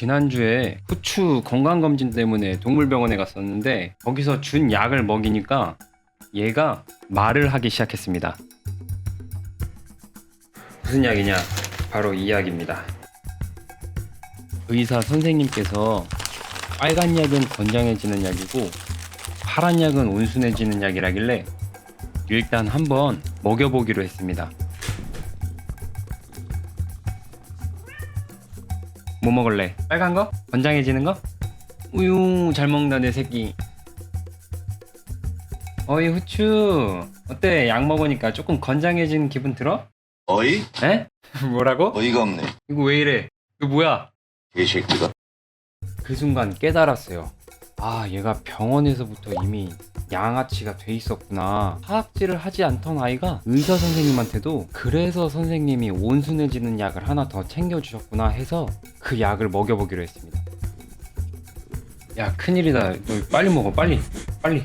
지난주에 후추 건강검진 때문에 동물병원에 갔었는데 거기서 준 약을 먹이니까 얘가 말을 하기 시작했습니다. 무슨 약이냐? 바로 이 약입니다. 의사 선생님께서 빨간 약은 건장해지는 약이고 파란 약은 온순해지는 약이라길래 일단 한번 먹여보기로 했습니다. 뭐 먹을래? 빨간 거? 건장해지는 거? 우유 잘 먹는다 내 새끼. 어이 후추 어때? 약 먹으니까 조금 건장해진 기분 들어? 어이? 에? 뭐라고? 어이가 없네. 이거 왜 이래? 이거 뭐야? 이 새끼가. 그 순간 깨달았어요. 아, 얘가 병원에서부터 이미 양아치가 돼 있었구나. 하악질을 하지 않던 아이가 의사 선생님한테도 그래서 선생님이 온순해지는 약을 하나 더 챙겨주셨구나 해서 그 약을 먹여보기로 했습니다. 야, 큰일이다. 너 빨리 먹어, 빨리. 빨리.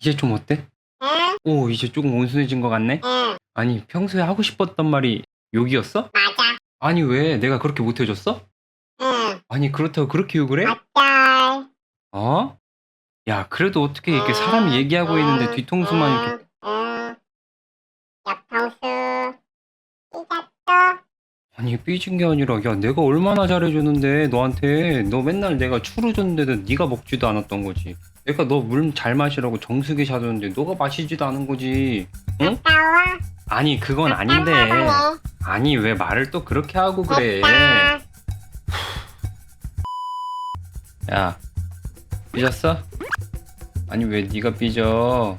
이제 좀 어때? 응, 오, 이제 조금 온순해진 것 같네? 응, 아니, 평소에 하고 싶었던 말이 욕이었어? 맞아. 아니 왜 내가 그렇게 못해 줬어? 응, 아니 그렇다고 그렇게 욕을 해? 어쩔. 어? 야 그래도 어떻게 이렇게 사람이 얘기하고 있는데 뒤통수만 이렇게 응, 옆통수. 삐졌어. 아니 삐진 게 아니라 야 내가 얼마나 잘해줬는데 너한테 너 맨날 내가 추루 줬는데도 네가 먹지도 않았던 거지 내가 너 물 잘 마시라고 정수기 사줬는데 너가 마시지도 않은 거지 응? 아까워. 아니 그건 아닌데 아까워. 아니 왜 말을 또 그렇게 하고 그래. 야 삐졌어? 아니 왜 네가 삐져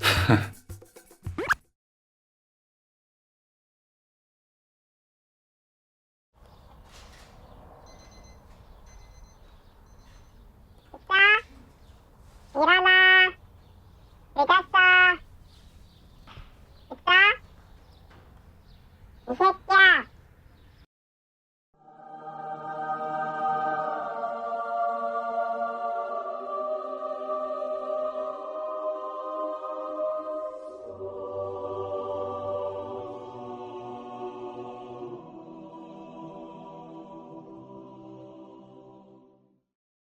What?